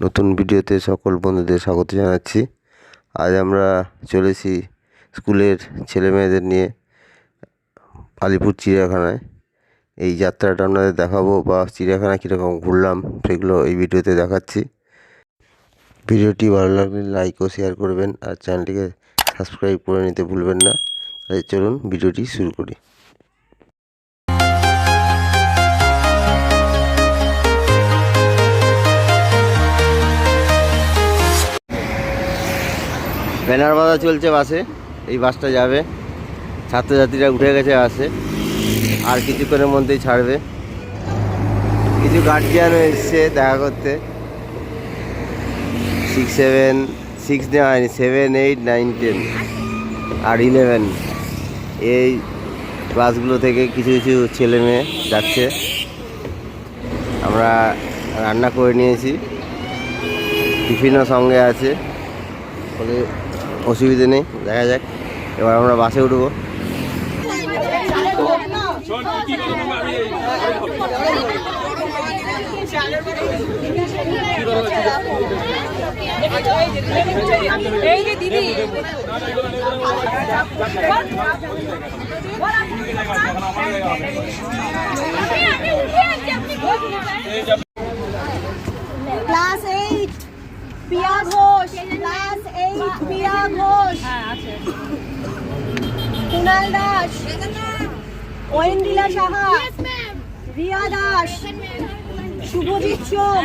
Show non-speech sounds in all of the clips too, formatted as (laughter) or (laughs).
নতুন ভিডিওতে সকল বন্ধুদের স্বাগত জানাচ্ছি। আজ আমরা চলেছি স্কুলের ছেলে মেয়েদের নিয়ে আলিপুর চিড়িয়াখানায়। এই যাত্রাটা আপনাদের দেখাবো বা চিড়িয়াখানা কীরকম ঘুরলাম সেগুলো এই ভিডিওতে দেখাচ্ছি। ভিডিওটি ভালো লাগলে লাইক ও শেয়ার করবেন আর চ্যানেলটিকে সাবস্ক্রাইব করে নিতে ভুলবেন না। তাই চলুন ভিডিওটি শুরু করি। ব্যানার বাঁধা চলছে বাসে, এই বাসটা যাবে। ছাত্রছাত্রীরা উঠে গেছে বাসে, আর কিছুক্ষণের মধ্যেই ছাড়বে। কিছু গার্জিয়ানও এসছে দেখা করতে। সিক্স সেভেন সিক্স দেওয়া হয়নি সেভেন এইট নাইন টেন আর ইলেভেন এই ক্লাসগুলো থেকে কিছু কিছু ছেলে মেয়ে যাচ্ছে। আমরা রান্না করে নিয়েছি। টিফিনও সঙ্গে আছে। ফলে অসুবিধে নেই দেখা যাক। এবার আমরা বাসে উঠবো class eight Piya Ghosh class Piya Ghosh. Kunal Das. Aindrila Saha. Riya Das. Subhajit চোপ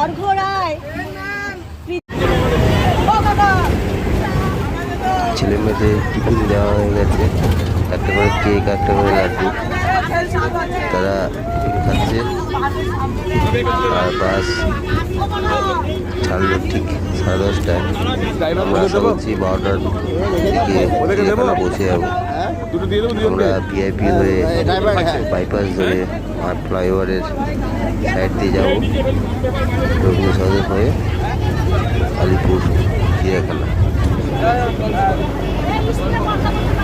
অর্ঘ্য রায়। ছেলে মেয়েদের টিফিন দেওয়া হয়ে গেছে। একটা করে কেক, একটা করে লাড্ডু। তারা খাচ্ছে। আর বাস, ছাড়লো ঠিক সাড়ে দশটায়। আমরা আশা করছি বারোটার দিকে। পৌঁছে যাব। আমরা ভিআইপি হয়ে বাইপাস ধরে আর ফ্লাইওভারের সাইড দিয়ে যাব। রবীন্দ্র হয়ে আলিপুর, চিড়িয়াখানা।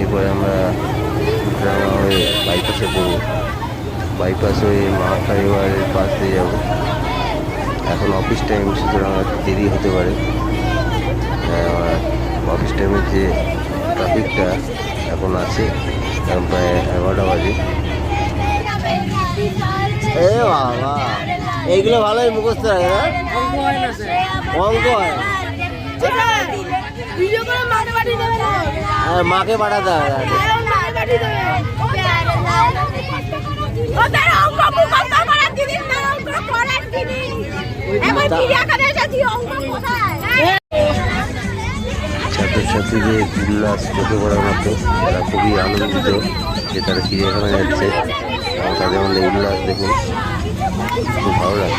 এরপরে আমরা ড্রামা হয়ে বাইপাসে পড়ব। বাইপাস হয়ে মা ফ্লাইওভারের পাশ দিয়ে যাব। এখন অফিস টাইম সুতরাং দেরি হতে পারে। অফিস টাইমের যে ট্রাফিকটা এখন আছে এখন প্রায় এগারোটা বাজে। এ বাবা এইগুলো ভালোই মুখস্থ হয় না অঙ্ক হয়? মাকে পাঠাতে হবে ছাত্রছাত্রীদের উল্লাস চোখে পড়ার মতো তারা খুবই আনন্দিত যে তারা চিড়িয়াখানা যাচ্ছে। তাদের মধ্যে উল্লাস দেখুন খুব ভালো লাগে।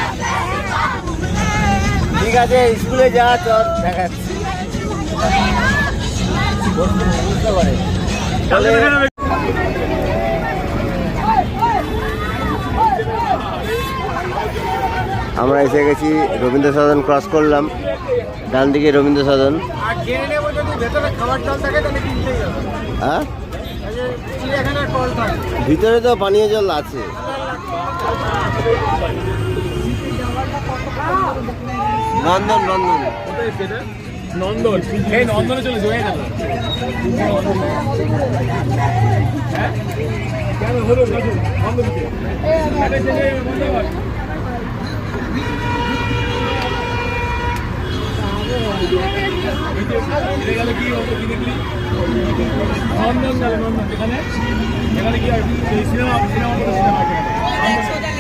ঠিক আছে স্কুলে যা চল দেখাচ্ছি। বুঝতে পারে আমরা এসে গেছি রবীন্দ্র সদন ক্রস করলাম। ডান দিকে রবীন্দ্র সদন। আর জেনে নেব যদি ভেতরে খাবার জল থাকে তাহলে কিনতেই হবে হ্যাঁ? ভিতরে তো পানীয় জল আছে। নন্দন নন্দন। নন্দন। এই নন্দনে চলে হয়ে? গেল কেন হলো নন্দন গেল কি হতো কি দেখলি? নন্দন নন্দন, এখানে। এখানে কি এই সিনেমা সিনেমা বলে সিনেমা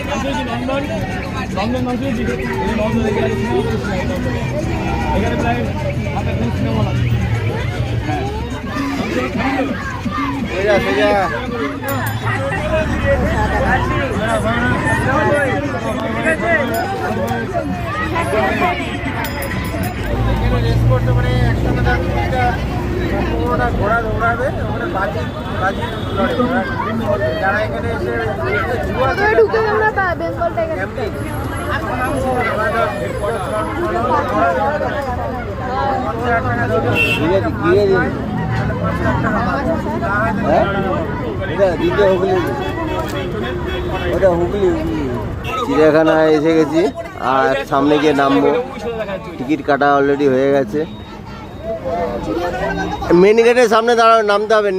রমজান মাসে এখানে প্রায় আপনার সিনেমা এখানে প্রায় হাতে তিন সিনেমা লাগে হ্যাঁ সোজা সোজা ঠিক আছে ঢুকে আমরা বেঙ্গল টাইগার ঘিরে দি- ঘিরে দিন হ্যাঁ? এটা দিতে হুগলি। ওটা হুগলি। হুগলি চিড়িয়াখানায় এসে গেছি। আর সামনে গিয়ে নামবো। টিকিট কাটা অলরেডি হয়ে গেছে। মেন গেটের সামনে দাঁড়াও, নামতে হবে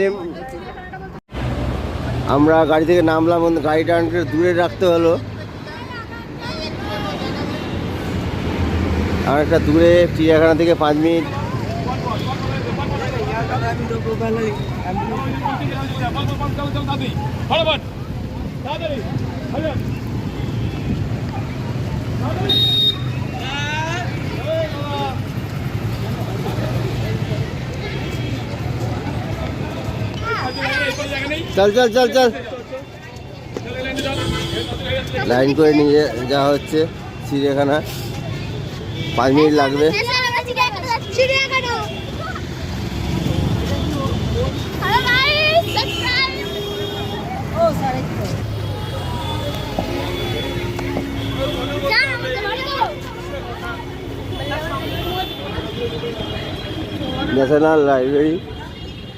আমরা গাড়ি থেকে নামলাম গাড়িটা দূরে রাখতে হলো। অনেকটা দূরে চিড়িয়াখানা থেকে পাঁচ মিনিট হয়ে যাক। চল চল চল চল। লাইন করে নিয়ে যাওয়া হচ্ছে চিড়িয়াখানা। পাঁচ মিনিট লাগবে। ন্যাশনাল লাইব্রেরি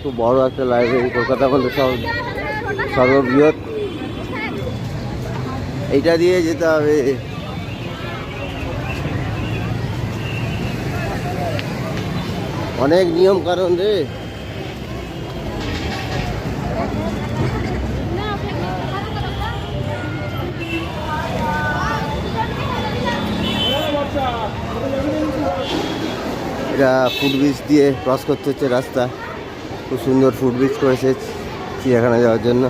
খুব বড় একটা লাইব্রেরি কলকাতা মধ্যে সব সর্ববৃহৎ। এইটা দিয়ে যেতে হবে। অনেক নিয়ম কারণ রে। এটা ফুট ব্রিজ দিয়ে ক্রস করতে হচ্ছে রাস্তা। খুব সুন্দর ফুট ব্রিজ করেছে চিড়িয়াখানা যাওয়ার জন্য।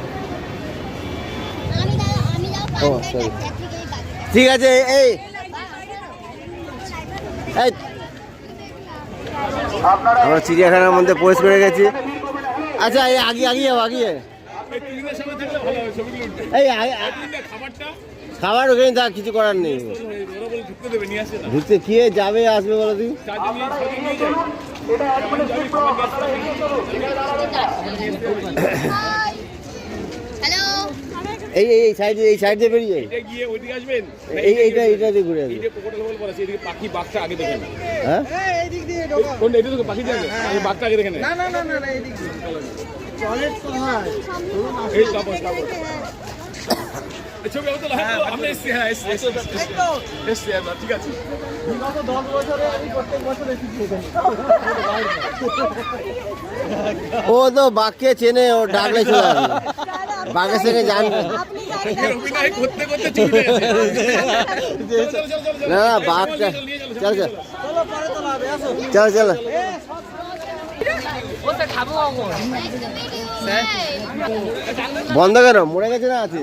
আমি দাও আমি দাও ও. ঠিক আছে এই। এই। আমরা চিড়িয়াখানার মধ্যে প্রবেশ করে গেছি। আচ্ছা এই আগে আগে যাও আগে। এই খাবার ওখানে থাক কিছু করার নেই। ঢুকতে ঘুরতে কে যাবে আসবে বলো তুই হ্যালো এই এই এই সাইডে এই সাইড দিয়ে বেরিয়ে এটা গিয়ে ওইদিকে আসবেন। এই এইটা এইটা দিয়ে ঘুরে আসবে। এইটা কোকোটাল বল বলা এদিকে পাখি বাঘটা আগে দেখেন। হ্যাঁ? কোনটা এটা তো পাখি দেখেন এই বাঘটা আগে দেখেন। না না না এই তাপস তাপস এই ছবি আমরা এসছি হ্যাঁ এসছি এসছি এসছি আমরা ঠিক আছে ও তো বাঘকে চেনে ও ডাকলে চলে আসবে বাঘের সঙ্গে না না বাঘটা চল চল চল চল বন্ধ কেন মরে গেছে না আছে?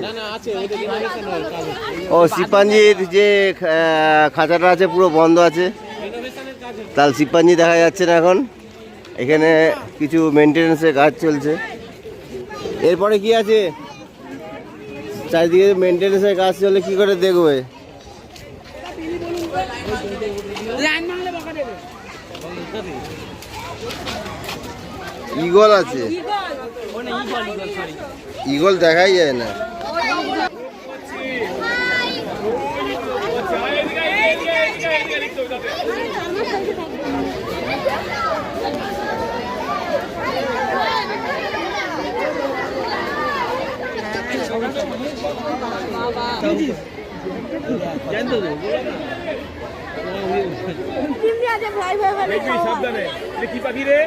ও শিপাঞ্জির যে খাঁচাটা আছে পুরো বন্ধ আছে। তাল শিপাঞ্জি দেখা যাচ্ছে না এখন। এখানে কিছু মেনটেন্যান্সের কাজ চলছে। এরপরে কি আছে? চারিদিকে মেনটেন্যান্সের কাজ চলে কি করে দেখবে? ইগল আছে। ইগল দেখাই যায় না। কি পাখি রে।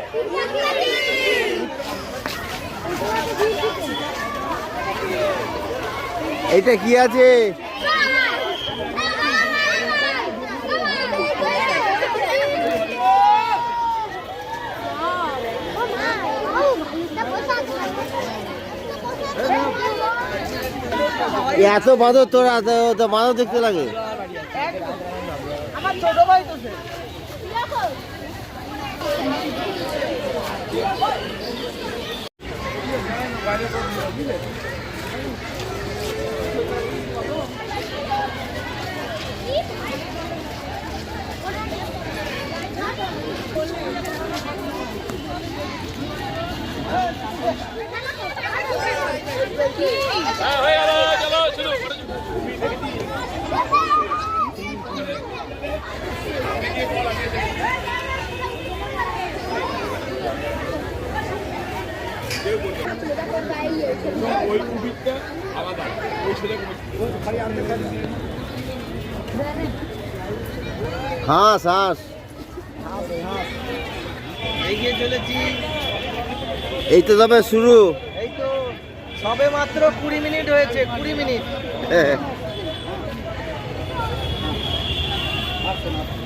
এইটা কি আছে? এত বাঁদর তোরা তো- তো বাঁদর দেখতে লাগে। ありがとうございます。ওই কুমিরটা আলাদা ওই ছেলে হাঁস হাঁস। এগিয়ে চলেছি। এই তো তবে শুরু। এই তো সবে মাত্র কুড়ি মিনিট হয়েছে কুড়ি মিনিট।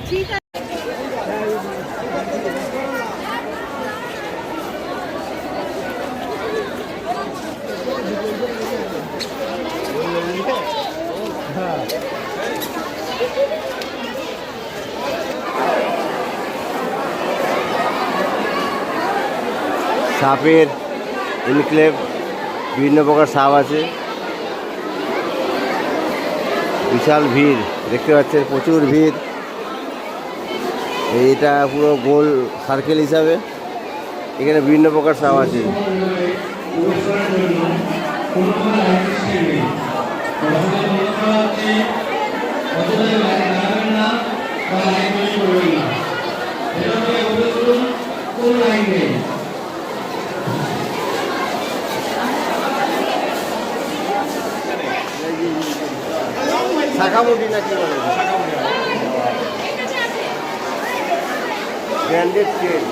ঠিক আছে। সাপের ইনক্লেভ বিভিন্ন প্রকার সাপ আছে। বিশাল ভিড়, দেখতে পাচ্ছেন প্রচুর ভিড়। এইটা পুরো গোল সার্কেল হিসাবে। এখানে বিভিন্ন প্রকার সাপ আছে। শাখামুটি নাকি বলে? ব্র্যান্ডেড চেন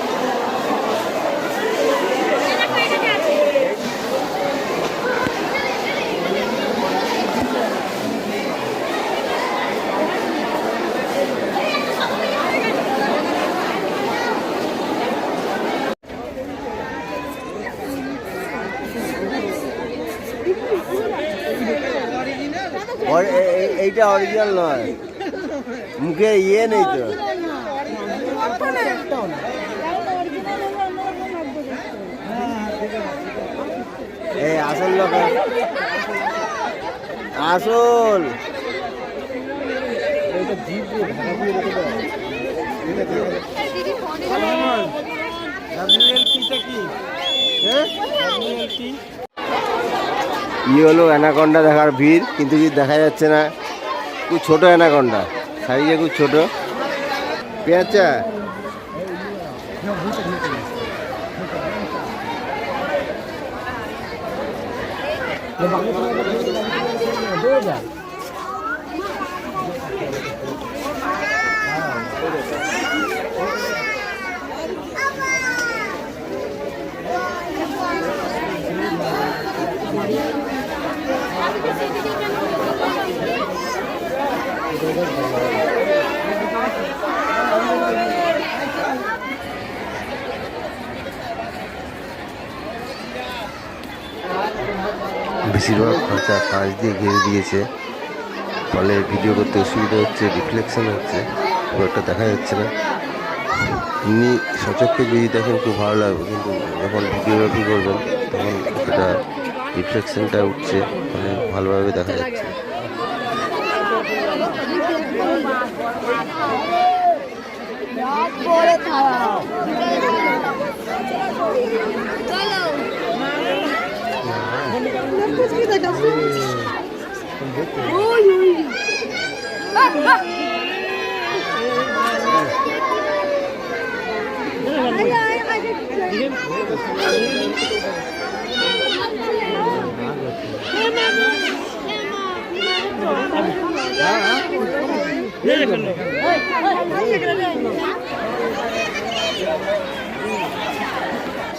এ- এ- অরিজিনাল নয়। মুখে ইয়ে নেই তো। এই আসল লোক আসল। ই হলো? অ্যানাকন্ডা দেখার ভিড় কিন্তু কি দেখা যাচ্ছে না? খুব ছোট অ্যানাকন্ডা। সাইজে খুব ছোট। পেঁচা বেশিরভাগ খরচা কাঁচ দিয়ে ঘিরে দিয়েছে। ফলে ভিডিও করতে অসুবিধা হচ্ছে রিফ্লেকশন হচ্ছে, খুব একটা দেখা যাচ্ছে না। এমনি সচক্ষে যদি দেখেন খুব ভালো লাগবে, কিন্তু যখন ভিডিওগ্রাফি করবেন, তখন একটা রিফ্লেকশনটা উঠছে মানে ভালোভাবে দেখা যাচ্ছে। người đầu xuống ôi ôi à, à. Ai ơi, ai ơi.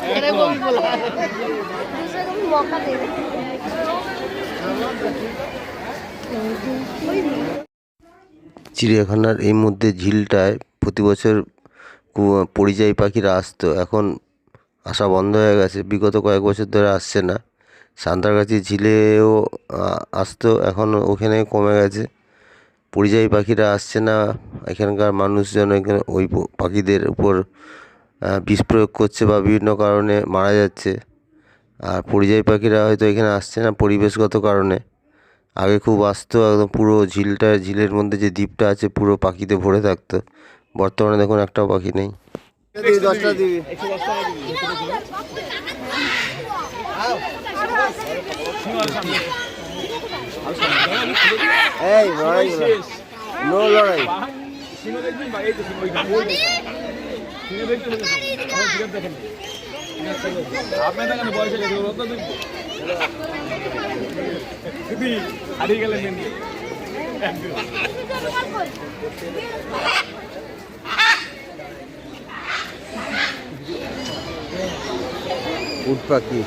Cái này vô vô lại. Đi xe cũng một cái gì চিড়িয়াখানার এই মধ্যে ঝিলটায় প্রতি বছর পরিযায়ী পাখিরা আসতো। এখন আসা বন্ধ হয়ে গেছে। বিগত কয়েক বছর ধরে আসছে না। সাঁতরাগাছি ঝিলেও আসতো। এখন ওখানে কমে গেছে। পরিযায়ী পাখিরা আসছে না। এখানকার মানুষজন এখানে ওই পাখিদের উপর বিষ প্রয়োগ করছে বা বিভিন্ন কারণে মারা যাচ্ছে। আর পরিযায়ী পাখিরা হয়তো এখানে আসছে না পরিবেশগত কারণে। আগে খুব আসতো একদম পুরো ঝিলটা ঝিলের মধ্যে যে দ্বীপটা আছে পুরো পাখিতে ভরে থাকতো। বর্তমানে দেখুন একটাও পাখি নেই। এই লড়াই নো দেখেন। হারিয়ে গেলেন মেনলি উট পাখি।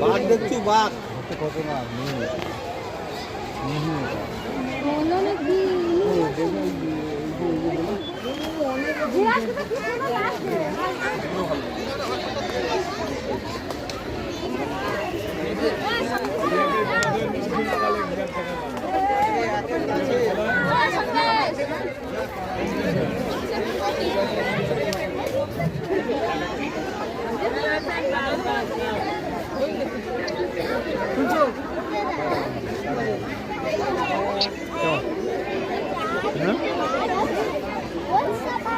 বাঘ দেখছি বাঘ? শামুক খোল মানে খোল এগুলো। কাকগুলো বেরোবে কি করে বসে কাকগুলো বাসা ঢুকেছে বেঁধে নাকি? বসে আছে।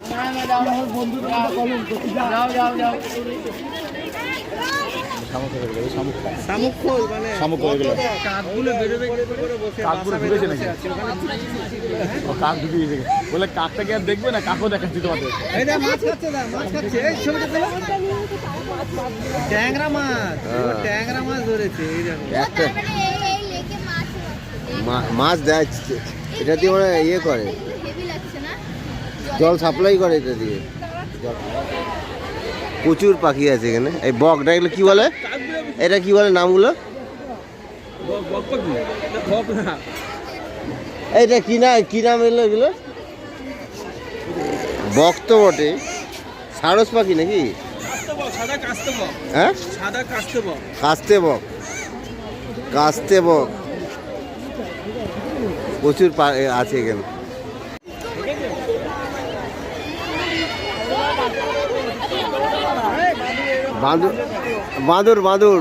ওখানে বলে কাকটাকে আর দেখবে না কাকও দেখাচ্ছি তোমাদের। মাছ খাচ্ছে দেখ, মাছ। ট্যাংরা ট্যাংরা ধরেছে দেয় এটা দিয়ে মানে ইয়ে করে। জল সাপ্লাই করে এটা দিয়ে। প্রচুর পাখি আছে এখানে। এই বকটা এগুলো কি বলে? এটা কি বলে নামগুলো? এইটা কি না কি নাম এগুলো এগুলো? বক তো বটে। সারস পাখি নাকি? সাদা কাস্তে বক। হ্যাঁ? কাস্তে বক। কাস্তে বক। প্রচুর আছে এখানে। বাঁদুর বাঁদুর বাঁদুর।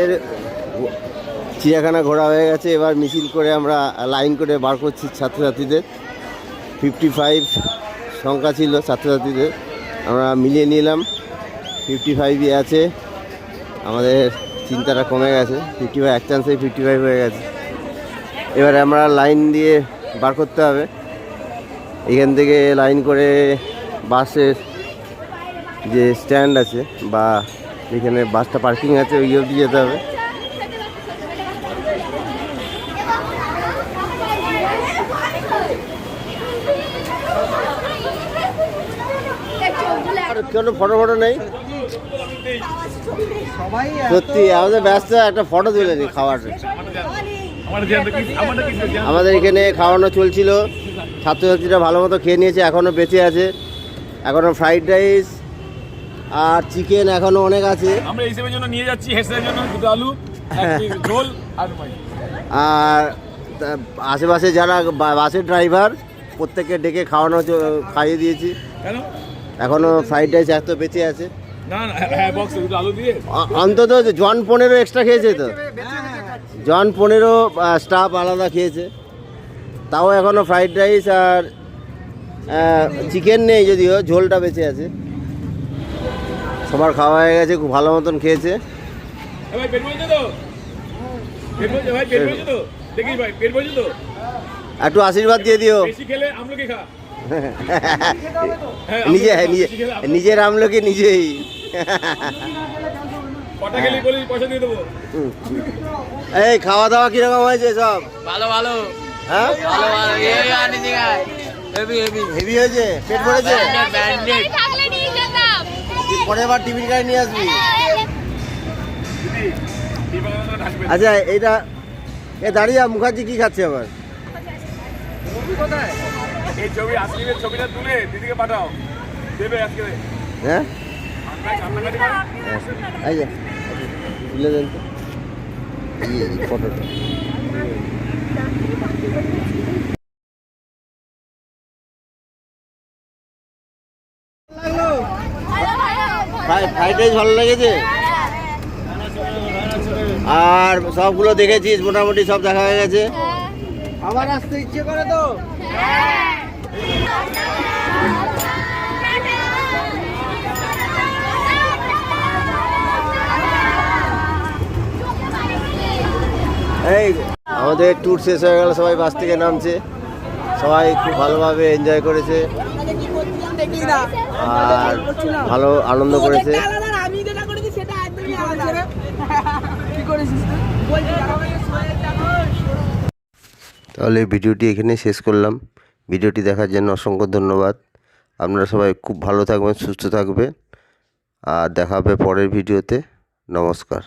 এর চিড়িয়াখানা ঘোরা হয়ে গেছে। এবার মিছিল করে আমরা লাইন করে বার করছি ছাত্রছাত্রীদের। ফিফটি ফাইভ সংখ্যা ছিল ছাত্রছাত্রীদের। আমরা মিলিয়ে নিলাম। ফিফটি ফাইভই আছে। আমাদের চিন্তাটা কমে গেছে। ফিফটি ফাইভ এক চান্সে ফিফটি ফাইভ হয়ে গেছে। এবারে আমরা লাইন দিয়ে বার করতে হবে। এখান থেকে লাইন করে বাসের যে স্ট্যান্ড আছে বা যেখানে বাসটা পার্কিং আছে ওই অবধি যেতে হবে। কোনো ফটো ফটো নেই? সত্যি আমাদের ব্যস্ত একটা ফটো তুলে নিই খাওয়ার। আমাদের এখানে খাওয়ানো চলছিল ছাত্রছাত্রীরা ভালো মতো খেয়ে নিয়েছে এখনও বেঁচে আছে। এখনও ফ্রাইড রাইস আর চিকেন এখনও অনেক আছে। আমরা এই জন্য নিয়ে যাচ্ছি হেসের জন্য দুটো আলু ঝোল আর আর আশেপাশে যারা বাসের ড্রাইভার প্রত্যেককে ডেকে খাওয়ানো খাইয়ে দিয়েছি। কেন? এখনও ফ্রাইড রাইস এত বেঁচে আছে। হ্যাঁ অ- অন্তত জন পনেরো এক্সট্রা খেয়েছে তো। জন পনেরো স্টাফ আলাদা খেয়েছে। তাও এখনও ফ্রাইড রাইস আর চিকেন নেই যদিও ঝোলটা বেঁচে আছে। সবার খাওয়া হয়ে গেছে খুব ভালো মতন খেয়েছে। একটু আশীর্বাদ দিয়ে দিও। বেশি খেলে আমলকি খা। (laughs) হ্যাঁ, নিজে নিজের আমলোকে নিজেই। কটা খেলে বলি পয়সা দিয়ে দেবো। এই খাওয়া দাওয়া কীরকম হয়েছে সব? ভালো ভালো। হ্যাঁ? ভালো ভালো। হেভি হেভি হেভি হয়েছে? পেট ভরেছে ব্যান্ডেড থাকলে নিয়ে যেতাম তুই পরের বার টিফিন গাড়ি নিয়ে আসবি। আচ্ছা এইটা এ দাঁড়িয়ে মুখার্জি কি খাচ্ছে আবার? এই ছবি আসলিমের ছবিটা তুলে দিদিকে পাঠাও। দেবে আজকে। হ্যাঁ? আমরা কান্নাকাটি করে এই যে তুলে দেন তো। ফটোটা ফ্রাইড রাইস ভালো লেগেছে? আর সবগুলো দেখেছিস? মোটামুটি সব দেখা হয়ে গেছে? আবার আসতে ইচ্ছে করে তো? এই আমাদের ট্যুর শেষ হয়ে গেল সবাই বাস থেকে নামছে। সবাই খুব ভালোভাবে এনজয় করেছে। আর ভালো আনন্দ করেছে। তাহলে ভিডিওটি এখানে শেষ করলাম। ভিডিওটি দেখার জন্য অসংখ্য ধন্যবাদ। আপনারা সবাই খুব ভালো থাকবেন সুস্থ থাকবেন। আর দেখা হবে পরের ভিডিওতে। নমস্কার।